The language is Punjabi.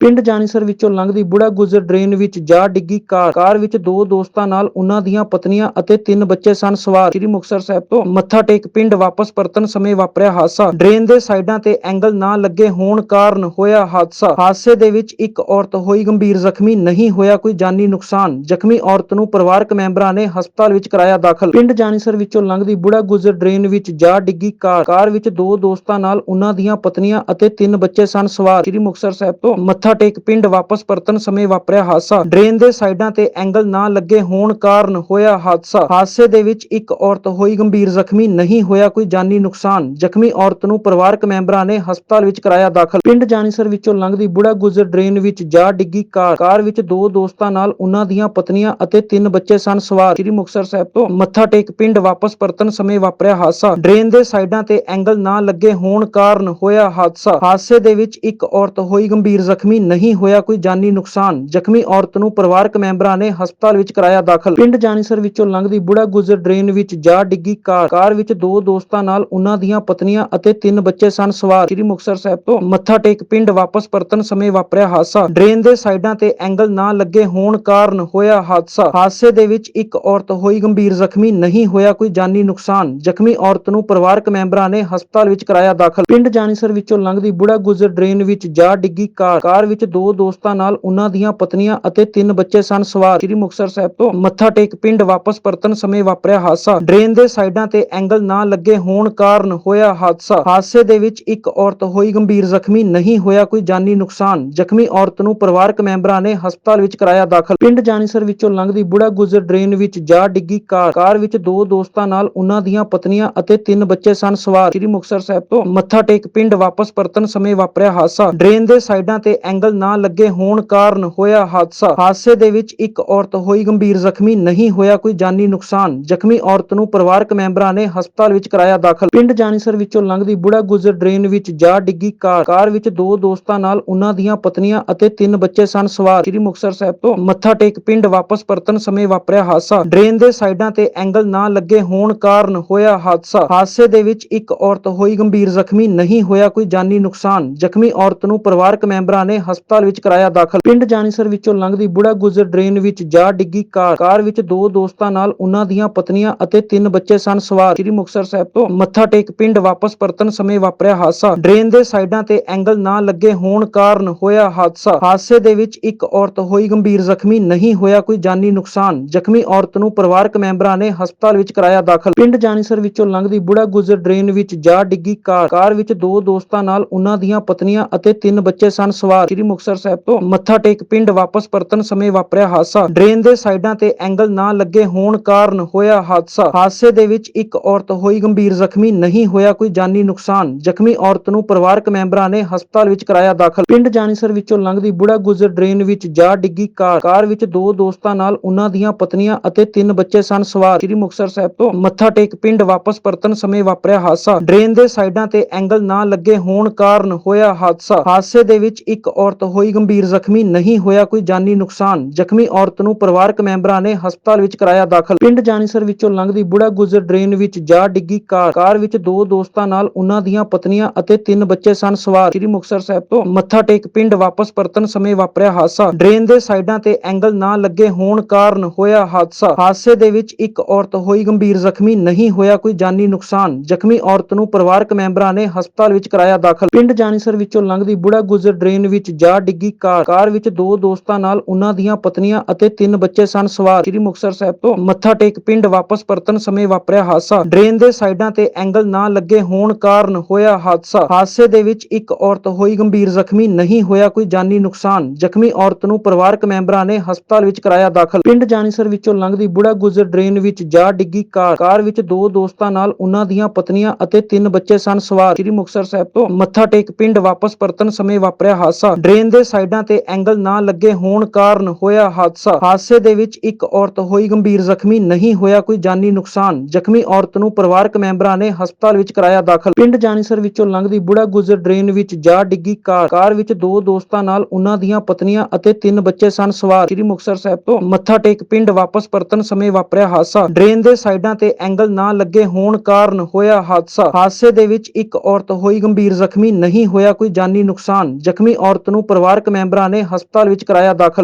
ਪਿੰਡ ਜਾਨੀਸਰ ਵਿੱਚੋਂ ਲੰਘਦੀ ਬੁੜਾ ਗੁਜਰ ਡਰੇਨ ਵਿੱਚ ਜਾ ਡਿੱਗੀ ਕਾਰ। ਕਾਰ ਵਿੱਚ ਦੋ ਦੋਸਤਾਂ ਨਾਲ ਉਹਨਾਂ ਦੀਆਂ ਪਤਨੀਆਂ ਅਤੇ ਤਿੰਨ ਬੱਚੇ ਸਨ। ਸਵਾਰ ਸ੍ਰੀ ਮੁਕਤਸਰ ਸਾਹਿਬ ਤੋਂ ਮੱਥਾ ਟੇਕ ਪਿੰਡ ਵਾਪਸ ਪਰਤਣ ਸਮੇਂ ਵਾਪਰਿਆ ਹਾਦਸਾ। ਡਰੇਨ ਦੇ ਸਾਈਡਾਂ ਤੇ ਐਂਗਲ ਨਾ ਲੱਗੇ ਹੋਣ ਕਾਰਨ ਹੋਇਆ ਹਾਦਸਾ। ਹਾਦਸੇ ਦੇ ਵਿੱਚ ਇੱਕ ਔਰਤ ਹੋਈ ਗੰਭੀਰ ਜ਼ਖਮੀ, ਨਹੀਂ ਹੋਇਆ ਕੋਈ ਜਾਨੀ ਨੁਕਸਾਨ। ਜ਼ਖਮੀ ਔਰਤ ਨੂੰ ਪਰਿਵਾਰਕ ਮੈਂਬਰਾਂ ਨੇ ਹਸਪਤਾਲ ਵਿੱਚ ਕਰਾਇਆ ਦਾਖਲ। ਪਿੰਡ ਜਾਨੀਸਰ ਵਿੱਚੋਂ ਲੰਘਦੀ ਬੁੜਾ ਗੁਜਰ ਡਰੇਨ ਵਿੱਚ ਜਾ ਡਿੱਗੀ ਕਾਰ। ਕਾਰ ਵਿੱਚ ਦੋ ਦੋਸਤਾਂ ਨਾਲ ਉਹਨਾਂ ਦੀਆਂ ਪਤਨੀਆਂ ਅਤੇ ਤਿੰਨ ਬੱਚੇ ਸਨ। ਸਵਾਰ ਸ੍ਰੀ ਮੁਕਤਸਰ ਸਾਹਿਬ ਤੋਂ ਮੱਥਾ ਮੱਥਾ ਟੇਕ ਪਿੰਡ ਵਾਪਸ ਪਰਤਣ ਸਮੇਂ ਵਾਪਰਿਆ ਹਾਦਸਾ। ਡਰੇਨ ਦੇ ਸਾਈਡਾਂ ਤੇ ਐਂਗਲ ਨਾ ਲੱਗੇ ਹੋਣ ਕਾਰਨ ਹੋਇਆ ਹਾਦਸਾ। ਹਾਦਸੇ ਦੇ ਵਿੱਚ ਇੱਕ ਔਰਤ ਹੋਈ ਗੰਭੀਰ ਜ਼ਖਮੀ, ਨਹੀਂ ਹੋਇਆ ਕੋਈ ਜਾਨੀ ਨੁਕਸਾਨ। ਜ਼ਖਮੀ ਔਰਤ ਨੂੰ ਪਰਿਵਾਰਕ ਮੈਂਬਰਾਂ ਨੇ ਹਸਪਤਾਲ ਵਿੱਚ ਕਰਾਇਆ ਦਾਖਲ। ਪਿੰਡ ਜਾਨੀਸਰ ਵਿੱਚੋਂ ਲੰਘਦੀ ਬੁੜਾ ਗੁਜਰ ਡਰੇਨ ਵਿੱਚ ਜਾ ਡਿੱਗੀ ਕਾਰ। ਕਾਰ ਵਿੱਚ ਦੋ ਦੋਸਤਾਂ ਨਾਲ ਉਹਨਾਂ ਦੀਆਂ ਪਤਨੀਆਂ ਅਤੇ ਤਿੰਨ ਬੱਚੇ ਸਨ। ਸਵਾਰ ਸ੍ਰੀ ਮੁਕਤਸਰ ਸਾਹਿਬ ਤੋਂ ਮੱਥਾ ਟੇਕ ਪਿੰਡ ਵਾਪਸ ਪਰਤਣ ਸਮੇਂ ਵਾਪਰਿਆ ਹਾਦਸਾ। ਡਰੇਨ ਦੇ ਸਾਈਡਾਂ ਤੇ ਐਂਗਲ ਨਾ ਲੱਗੇ ਹੋਣ ਕਾਰਨ ਹੋਇਆ ਹਾਦਸਾ। ਹਾਦਸੇ ਦੇ ਵਿੱਚ ਇੱਕ ਔਰਤ ਹੋਈ ਗੰਭੀਰ ਜ਼ਖਮੀ ਨਹੀਂ ਹੋਇਆ ਕੋਈ ਜਾਨੀ ਨੁਕਸਾਨ। ਜ਼ਖਮੀ ਔਰਤ ਨੂੰ ਪਰਿਵਾਰਕ ਮੈਂਬਰਾਂ ਨੇ ਹਸਪਤਾਲ ਵਿੱਚ ਕਰਾਇਆ ਦਾਖਲ। ਪਿੰਡ ਜਾਨੀਸਰ ਵਿੱਚੋਂ ਲੰਘਦੀ ਬੁੜਾ ਗੁਜਰ ਡਰੇਨ ਵਿੱਚ ਜਾ ਡਿੱਗੀ ਕਾਰ। ਕਾਰ ਵਿੱਚ ਦੋ ਦੋਸਤਾਂ ਨਾਲ ਉਹਨਾਂ ਦੀਆਂ ਪਤਨੀਆਂ ਅਤੇ ਤਿੰਨ ਬੱਚੇ ਸਨ। ਸਵਾਰ ਸ੍ਰੀ ਮੁਕਤਸਰ ਸਾਹਿਬ ਤੋਂ ਮੱਥਾ ਟੇਕ ਪਿੰਡ ਵਾਪਸ ਪਰਤਣ ਸਮੇਂ ਵਾਪਰਿਆ ਹਾਦਸਾ। ਡਰੇਨ ਦੇ ਸਾਈਡਾਂ ਤੇ ਐਂਗਲ ਨਾ ਲੱਗੇ ਹੋਣ ਕਾਰਨ ਹੋਇਆ ਹਾਦਸਾ। ਹਾਦਸੇ ਦੇ ਵਿੱਚ ਇੱਕ ਔਰਤ ਹੋਈ ਗੰਭੀਰ। ਜ਼ਖਮੀ ਨਹੀਂ ਹੋਇਆ ਕੋਈ ਜਾਨੀ ਨੁਕਸਾਨ। ਜ਼ਖਮੀ ਔਰਤ ਨੂੰ ਪਰਿਵਾਰਕ ਮੈਂਬਰਾਂ ਨੇ ਹਸਪਤਾਲ ਵਿੱਚ ਕਰਾਇਆ ਦਾਖਲ। ਪਿੰਡ ਜਾਨੀਸਰ ਵਿੱਚੋਂ ਲੰਘਦੀ ਬੁੜਾ ਗੁਜਰ ਡਰੇਨ ਵਿੱਚ ਜਾ ਡਿੱਗੀ ਕਾਰ। ਕਾਰ ਵਿੱਚ ਦੋ ਦੋਸਤਾਂ ਨਾਲ ਉਹਨਾਂ ਦੀਆਂ ਪਤਨੀਆਂ ਅਤੇ ਤਿੰਨ ਬੱਚੇ ਸਨ। ਸਵਾਰ ਸ੍ਰੀ ਮੁਕਤਸਰ ਸਾਹਿਬ ਤੋਂ ਮੱਥਾ ਟੇਕ ਪਿੰਡ ਵਾਪਸ ਪਰਤਣ ਸਮੇਂ ਵਾਪਰਿਆ ਹਾਦਸਾ। ਡਰੇਨ ਦੇ ਸਾਈਡਾਂ ਤੇ ਐਂਗਲ ਨਾ ਲੱਗੇ ਹੋਣ ਕਾਰਨ ਹੋਇਆ ਹਾਦਸਾ। ਹਾਦਸੇ ਦੇ ਵਿੱਚ ਇੱਕ ਔਰਤ ਹੋਈ ਗੰਭੀਰ ਜ਼ਖਮੀ, ਨਹੀਂ ਹੋਇਆ ਕੋਈ ਜਾਨੀ ਨੁਕਸਾਨ। ਜ਼ਖਮੀ ਔਰਤ ਨੂੰ ਪਰਿਵਾਰਕ ਮੈਂਬਰਾਂ ਨੇ ਹਸਪਤਾਲ ਵਿੱਚ ਕਰਾਇਆ ਦਾਖਲ। ਪਿੰਡ ਜਾਨੀਸਰ ਵਿੱਚੋਂ ਲੰਘਦੀ ਬੁੜਾ ਗੁਜਰ ਡਰੇਨ ਵਿੱਚ ਜਾ ਡਿੱਗੀ ਕਾਰ। ਕਾਰ ਵਿੱਚ ਦੋ ਦੋਸਤਾਂ ਨਾਲ ਉਹਨਾਂ ਦੀਆਂ ਪਤਨੀਆਂ ਅਤੇ ਤਿੰਨ ਬੱਚੇ ਸਨ। ਸਵਾਰ ਸ੍ਰੀ ਮੁਕਤਸਰ ਸਾਹਿਬ ਤੋਂ ਮੱਥਾ ਟੇਕ ਪਿੰਡ ਵਾਪਸ ਪਰਤਣ ਸਮੇਂ ਵਾਪਰਿਆ ਹਾਦਸਾ। ਡਰੇਨ ਦੇ ਸਾਈਡਾਂ ਤੇ ਐਂਗਲ ਨਾ ਲੱਗੇ ਹੋਣ ਕਾਰਨ ਹੋਇਆ ਹਾਦਸਾ। ਹਾਦਸੇ ਦੇ ਵਿੱਚ ਇੱਕ ਔਰਤ ਹੋਈ ਗੰਭੀਰ ਜ਼ਖਮੀ, ਨਹੀਂ ਹੋਇਆ ਕੋਈ ਜਾਨੀ ਨੁਕਸਾਨ। ਜ਼ਖਮੀ ਔਰਤ ਨੂੰ ਪਰਿਵਾਰਕ ਮੈਂਬਰਾਂ ਨੇ ਹਸਪਤਾਲ ਵਿੱਚ ਕਰਾਇਆ ਦਾਖਲ। ਪਿੰਡ ਜਾਨੀਸਰ ਵਿੱਚੋਂ ਲੰਘਦੀ ਬੁੜਾ ਗੁਜਰ ਡਰੇਨ ਵਿੱਚ ਜਾ ਡਿੱਗੀ ਕਾਰ। ਕਾਰ ਵਿੱਚ ਦੋ ਦੋਸਤਾਂ ਨਾਲ ਉਹਨਾਂ ਦੀਆਂ ਪਤਨੀਆਂ ਅਤੇ ਤਿੰਨ ਬੱਚੇ ਸਨ। ਸਵਾਰ ਸ੍ਰੀ ਮੁਕਤਸਰ ਸਾਹਿਬ ਤੋਂ ਮੱਥਾ ਟੇਕ ਪਿੰਡ ਵਾਪਸ ਪਰਤਣ ਸਮੇਂ ਵਾਪਰਿਆ ਹਾਦਸਾ। ਡਰੇਨ ਦੇ ਸਾਈਡਾਂ ਤੇ ਐਂਗਲ ਨਾ ਲੱਗੇ ਹੋਣ ਕਾਰਨ ਹੋਇਆ ਹਾਦਸਾ। ਹਾਦਸੇ ਦੇ ਵਿੱਚ ਇੱਕ ਔਰਤ ਹੋਈ ਗੰਭੀਰ ਜ਼ਖਮੀ, ਨਹੀਂ ਹੋਇਆ ਕੋਈ ਜਾਨੀ ਨੁਕਸਾਨ। ਜ਼ਖਮੀ ਔਰਤ ਨੂੰ ਪਰਿਵਾਰਕ ਮੈਂਬਰਾਂ ਨੇ ਹਸਪਤਾਲ ਵਿੱਚ ਕਰਾਇਆ ਦਾਖਲ। ਪਿੰਡ ਜਾਨੀਸਰ ਵਿੱਚੋਂ ਲੰਘਦੀ ਬੁੜਾ ਗੁਜਰ ਡਰੇਨ ਵਿੱਚ ਜਾ ਡਿੱਗੀ ਕਾਰ। ਕਾਰ ਵਿੱਚ ਦੋ ਦੋਸਤਾਂ ਨਾਲ ਉਹਨਾਂ ਦੀਆਂ ਪਤਨੀਆਂ ਅਤੇ ਤਿੰਨ ਬੱਚੇ ਸਨ। ਸਵਾਰ ਸ੍ਰੀ ਮੁਕਤਸਰ ਸਾਹਿਬ ਤੋਂ ਮੱਥਾ ਟੇਕ ਪਿੰਡ ਵਾਪਸ ਪਰਤਣ ਸਮੇਂ ਵਾਪਰਿਆ ਹਾਦਸਾ। ਡਰੇਨ ਦੇ ਸਾਈਡਾਂ ਤੇ ਐਂਗਲ ਨਾ ਲੱਗੇ ਹੋਣ ਕਾਰਨ ਹੋਇਆ ਹਾਦਸਾ। ਹਾਦਸੇ ਦੇ ਵਿੱਚ ਇੱਕ ਔਰਤ ਹੋਈ ਗੰਭੀਰ ਜ਼ਖਮੀ। ਨਹੀਂ ਹੋਇਆ ਕੋਈ ਜਾਨੀ ਨੁਕਸਾਨ। ਜ਼ਖਮੀ ਔਰਤ ਨੂੰ ਪਰਿਵਾਰਕ ਮੈਂਬਰਾਂ ਨੇ ਹਸਪਤਾਲ ਵਿੱਚ ਕਰਾਇਆ ਦਾਖਲ। ਪਿੰਡ ਜਾਨੀਸਰ ਵਿੱਚੋਂ ਲੰਘਦੀ ਬੁੜਾ ਗੁਜਰ ਡਰੇਨ ਵਿੱਚ ਜਾ ਡਿੱਗੀ ਕਾਰ। ਕਾਰ ਵਿੱਚ ਦੋ ਦੋਸਤਾਂ ਨਾਲ ਉਹਨਾਂ ਦੀਆਂ ਪਤਨੀਆਂ ਅਤੇ ਤਿੰਨ ਬੱਚੇ ਸਨ। ਸਵਾਰ ਸ੍ਰੀ ਮੁਕਤਸਰ ਸਾਹਿਬ ਤੋਂ ਮੱਥਾ ਟੇਕ ਪਿੰਡ ਵਾਪਸ ਪਰਤਣ ਸਮੇਂ ਵਾਪਰਿਆ ਹਾਦਸਾ। ਡਰੇਨ ਦੇ ਸਾਈਡਾਂ ਤੇ ਐਂਗਲ ਨਾ ਲੱਗੇ ਹੋਣ ਕਾਰਨ ਹੋਇਆ ਹਾਦਸਾ। ਹਾਦਸੇ ਦੇ ਵਿੱਚ ਇੱਕ ਔਰਤ ਹੋਈ ਗੰਭੀਰ ਜ਼ਖਮੀ, ਨਹੀਂ ਹੋਇਆ ਕੋਈ ਜਾਨੀ ਨੁਕਸਾਨ। ਜ਼ਖਮੀ ਔਰਤ ਨੂੰ ਪਰਿਵਾਰਕ ਮੈਂਬਰਾਂ ਨੇ ਹਸਪਤਾਲ ਵਿੱਚ ਕਰਾਇਆ ਦਾਖਲ। ਪਿੰਡ ਜਾਨੀਸਰ ਵਿੱਚੋਂ ਲੰਘਦੀ ਬੁੜਾ ਗੁਜਰ ਡਰੇਨ ਵਿੱਚ ਜਾ ਡਿੱਗੀ ਕਾਰ। ਕਾਰ ਵਿੱਚ ਦੋ ਦੋਸਤਾਂ ਨਾਲ ਉਹਨਾਂ ਦੀਆਂ ਪਤਨੀਆਂ ਅਤੇ ਤਿੰਨ ਬੱਚੇ ਸਨ। ਸਵਾਰ ਸ੍ਰੀ ਮੁਕਤਸਰ ਸਾਹਿਬ ਤੋਂ ਮੱਥਾ ਟੇਕ ਪਿੰਡ ਵਾਪਸ ਪਰਤਣ ਸਮੇਂ ਵਾਪਰਿਆ ਹਾਦਸਾ। ਡਰੇਨ ਦੇ ਸਾਈਡਾਂ ਤੇ ਐਂਗਲ ਨਾ ਲੱਗੇ ਹੋਣ ਕਾਰਨ ਹੋਇਆ ਹਾਦਸਾ। ਹਾਦਸੇ ਦੇ ਵਿੱਚ ਇੱਕ ਔਰਤ ਹੋਈ ਗੰਭੀਰ ਜ਼ਖਮੀ, ਨਹੀਂ ਹੋਇਆ ਕੋਈ ਜਾਨੀ ਨੁਕਸਾਨ। ਜ਼ਖਮੀ ਔਰਤ ਨੂੰ ਪਰਿਵਾਰਕ ਮੈਂਬਰਾਂ ਨੇ ਹਸਪਤਾਲ ਵਿੱਚ ਕਰਾਇਆ ਦਾਖਲ। ਪਿੰਡ ਜਾਨੀਸਰ ਵਿੱਚੋਂ ਲੰਘਦੀ ਬੁੜਾ ਗੁਜਰ ਡਰੇਨ ਵਿੱਚ ਜਾ ਡਿੱਗੀ ਕਾਰ। ਕਾਰ ਵਿੱਚ ਦੋ ਦੋਸਤਾਂ ਨਾਲ ਉਹਨਾਂ ਦੀਆਂ ਪਤਨੀਆਂ ਅਤੇ ਤਿੰਨ ਬੱਚੇ ਸਨ। ਸਵਾਰ ਸ੍ਰੀ ਮੁਕਤਸਰ ਸਾਹਿਬ ਤੋਂ ਮੱਥਾ ਟੇਕ ਪਿੰਡ ਵਾਪਸ ਪਰਤਣ ਸਮੇਂ ਵਾਪਰਿਆ ਹਾਦਸਾ। ਡਰੇਨ ਦੇ ਸਾਈਡਾਂ ਤੇ ਐਂਗਲ ਨਾ ਲੱਗੇ ਹੋਣ ਕਾਰਨ ਹੋਇਆ ਹਾਦਸਾ। ਹਾਦਸੇ ਦੇ ਵਿੱਚ ਇੱਕ ਔਰਤ ਹੋਈ ਗੰਭੀਰ ਜ਼ਖਮੀ, ਨਹੀਂ ਹੋਇਆ ਕੋਈ ਜਾਨੀ ਨੁਕਸਾਨ। ਜ਼ਖਮੀ ਔਰਤ ਨੂੰ ਪਰਿਵਾਰਕ ਮੈਂਬਰਾਂ ਨੇ ਹਸਪਤਾਲ ਵਿੱਚ ਕਰਾਇਆ ਦਾਖਲ। ਪਿੰਡ ਜਾਨੀਸਰ ਵਿੱਚੋਂ ਲੰਘਦੀ ਬੁੜਾ ਗੁਜਰ ਡਰੇਨ ਵਿੱਚ ਵਿੱਚ ਜਾ ਡਿੱਗੀ ਕਾਰ। ਕਾਰ ਵਿੱਚ ਦੋ ਦੋਸਤਾਂ ਨਾਲ ਉਹਨਾਂ ਦੀਆਂ ਪਤਨੀਆਂ ਅਤੇ ਤਿੰਨ ਬੱਚੇ ਸਨ। ਸਵਾਰ ਸ੍ਰੀ ਮੁਕਤਸਰ ਸਾਹਿਬ ਤੋਂ ਮੱਥਾ ਟੇਕ ਪਿੰਡ ਵਾਪਸ ਪਰਤਣ ਸਮੇਂ ਵਾਪਰਿਆ ਹਾਦਸਾ। ਡਰੇਨ ਦੇ ਸਾਈਡਾਂ ਤੇ ਐਂਗਲ ਨਾ ਲੱਗੇ ਹੋਣ ਕਾਰਨ ਹੋਇਆ ਹਾਦਸਾ। ਹਾਦਸੇ ਦੇ ਵਿੱਚ ਇੱਕ ਔਰਤ ਹੋਈ ਗੰਭੀਰ ਜ਼ਖਮੀ। ਨਹੀਂ ਹੋਇਆ ਕੋਈ ਜਾਨੀ ਨੁਕਸਾਨ। ਜ਼ਖਮੀ ਔਰਤ ਨੂੰ ਪਰਿਵਾਰਕ ਮੈਂਬਰਾਂ ਨੇ ਹਸਪਤਾਲ ਵਿੱਚ ਕਰਾਇਆ ਦਾਖਲ। ਪਿੰਡ ਜਾਨੀਸਰ ਵਿੱਚੋਂ ਲੰਘਦੀ ਬੁੜਾ ਗੁਜਰ ਡਰੇਨ ਵਿੱਚ ਜਾ ਡਿੱਗੀ ਕਾਰ। ਕਾਰ ਵਿੱਚ ਦੋ ਦੋਸਤਾਂ ਨਾਲ ਉਹਨਾਂ ਦੀਆਂ ਪਤਨੀਆਂ ਅਤੇ ਤਿੰਨ ਬੱਚੇ ਸਨ। ਸਵਾਰ ਸ੍ਰੀ ਮੁਕਤਸਰ ਸਾਹਿਬ ਤੋਂ ਮੱਥਾ ਟੇਕ ਪਿੰਡ ਵਾਪਸ ਪਰਤਣ ਸਮੇਂ ਵਾਪਰਿਆ ਹਾਦਸਾ। ਡਰੇਨ ਦੇ ਸਾਈਡਾਂ ਤੇ ਐਂਗਲ ਨਾ ਲੱਗੇ ਹੋਣ ਕਾਰਨ ਹੋਇਆ ਹਾਦਸਾ। ਹਾਦਸੇ ਦੇ ਵਿੱਚ ਇੱਕ ਔਰਤ ਹੋਈ ਗੰਭੀਰ ਜ਼ਖਮੀ, ਨਹੀਂ ਹੋਇਆ ਕੋਈ ਜਾਨੀ ਨੁਕਸਾਨ। ਜ਼ਖਮੀ ਔਰਤ ਨੂੰ ਪਰਿਵਾਰਕ ਮੈਂਬਰਾਂ ਨੇ ਹਸਪਤਾਲ ਵਿੱਚ ਕਰਾਇਆ ਦਾਖਲ। ਪਿੰਡ ਜਾਨੀਸਰ ਵਿੱਚੋਂ ਲੰਘਦੀ ਬੁੜਾ ਗੁਜਰ ਡਰੇਨ ਵਿੱਚ ਜਾ ਡਿੱਗੀ ਕਾਰ। ਕਾਰ ਵਿੱਚ ਦੋ ਦੋਸਤਾਂ ਨਾਲ ਉਹਨਾਂ ਦੀਆਂ ਪਤਨੀਆਂ ਅਤੇ ਤਿੰਨ ਬੱਚੇ ਸਨ। ਸਵਾਰ ਸ੍ਰੀ ਮੁਕਤਸਰ ਸਾਹਿਬ ਤੋਂ ਮੱਥਾ ਟੇਕ ਪਿੰਡ ਵਾਪਸ ਪਰਤਣ ਸਮੇਂ ਵਾਪਰਿਆ ਹਾਦਸਾ। ਡਰੇਨ ਦੇ ਸਾਈਡਾਂ ਤੇ ਐਂਗਲ ਨਾ ਲੱਗੇ ਹੋਣ ਕਾਰਨ ਹੋਇਆ ਹਾਦਸਾ। ਹਾਦਸੇ ਦੇ ਵਿੱਚ ਇੱਕ ਔਰਤ ਹੋਈ ਗੰਭੀਰ ਜ਼ਖਮੀ, ਨਹੀਂ ਹੋਇਆ ਕੋਈ ਜਾਨੀ ਨੁਕਸਾਨ। ਜ਼ਖਮੀ ਔਰਤ ਨੂੰ ਪਰਿਵਾਰਕ ਮੈਂਬਰਾਂ ਨੇ ਹਸਪਤਾਲ ਵਿੱਚ ਕਰਾਇਆ ਦਾਖਲ।